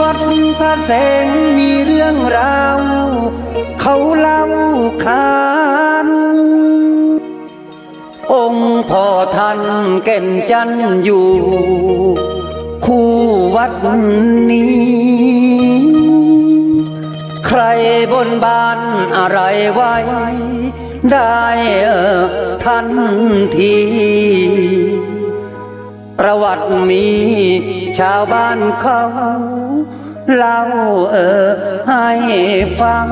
วัดพระแสงมีเรื่องราว เขาเล่าขานองค์พ่อท่านเก่นจันอยู่ คู่วัดนี้ ใครบนบานอะไรไว้ ได้ทันที ประวัติมีชาวบ้านเขาเล่าเออให้ฟัง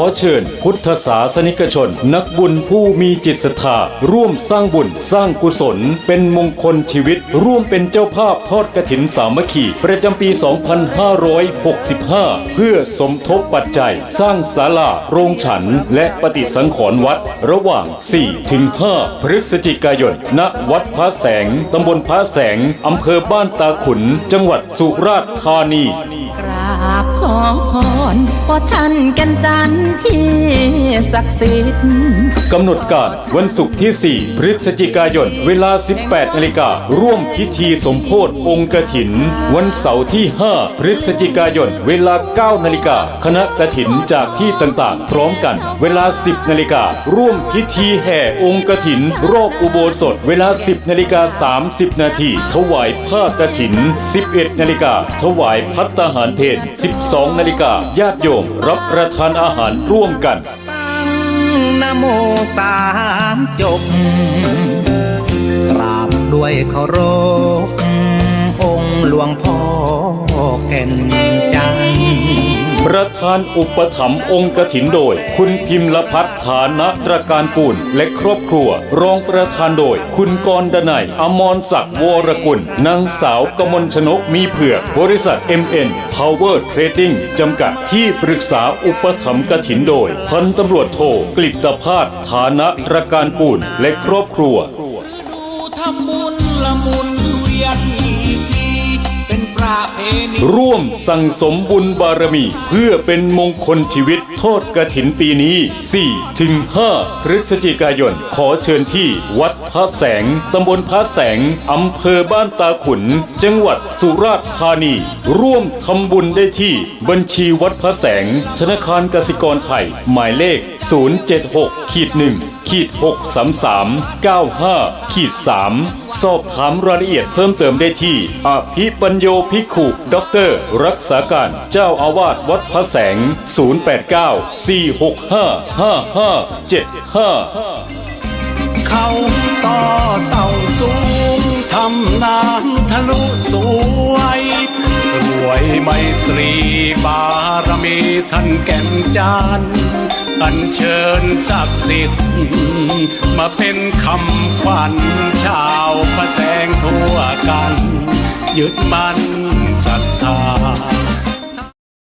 อเชิญ พุทธศาสนิกชน นักบุญผู้มีจิตศรัทธาร่วมสร้างบุญสร้างกุศล เป็นมงคลชีวิต ร่วมเป็นเจ้าภาพทอดกระถินสามัคคีประจำปี 2565 เพื่อสมทบปัจจัย สร้างศาลาโรงฉัน และปฏิสังขรณ์วัด ระหว่าง 4-5 พฤศจิกายน ณ วัดพระแสง ตำบลพระแสง อำเภอบ้านตาขุน จังหวัดสุราษฎร์ธานี ราบขอพรพอท่านกันจันที่ศักดิ์สิทธิ์กำหนดการวันศุกร์ที่ 4 พฤศจิกายน เวลา 18นาฬิการ่วมพิธีสมโพธิองค์กถิน วันเสาร์ที่ 5 พฤศจิกายน เวลา 9นาฬิกาคณะกถินจากที่ต่างๆ พร้อมกัน เวลา 10นาฬิการ่วมพิธีแห่องค์กถิน รอบอุโบสถ เวลา 10นาฬิกา30 นาทีถวายผ้ากถิน 11นาฬิกาถวายพัตตาหารเพน12 นาฬิกาญาติโยมรับประทานอาหารร่วมกันตั้งนโมสามจบกราบด้วยเคารพองค์หลวงพ่อแก่นจันทร์ ประธานอุปถัมภ์องค์กถินโดย คุณพิมลพัฒน์ฐานะตรการกูลและครอบครัว รองประธานโดย คุณกรดนัยอมรศักดิ์วรกุล นางสาวกมลชนกมีเผือก บริษัท MN Power Trading จำกัดที่ปรึกษาอุปถัมภ์กถินโดย พันตำรวจโทกลิตภาสฐานะตรการกูลและครอบครัวดูทำบุญละมุนเวียน ร่วมสั่งสมบุญบารมี เพื่อเป็นมงคลชีวิตโทษกระถินปีนี้ 4 ถึง 5 พฤศจิกายน ขอเชิญที่วัดพระแสง ตำบลพระแสง อำเภอบ้านตาขุน จังหวัดสุราษฎร์ธานี ร่วมทำบุญได้ที่บัญชีวัดพระแสง ธนาคารกสิกรไทย หมายเลข 076ขีด1ขีด633 95ขีด3สอบถามรายละเอียดเพิ่มเติมได้ที่ อภิปัญโยภิกขุด็อกเตอร์รักษาการเจ้าอาวาสวัดพระแสง 089 465 5575 เขาต่อเต่าสูงทำน้ำทะลุสวยรวยไมตรีบารมีท่านแก่นจาน อันเชิญศักดิ์สิทธิ์มาเป็นคำขวัญชาวพระแสงทั่วกัน ยึดมั่นศรัทธา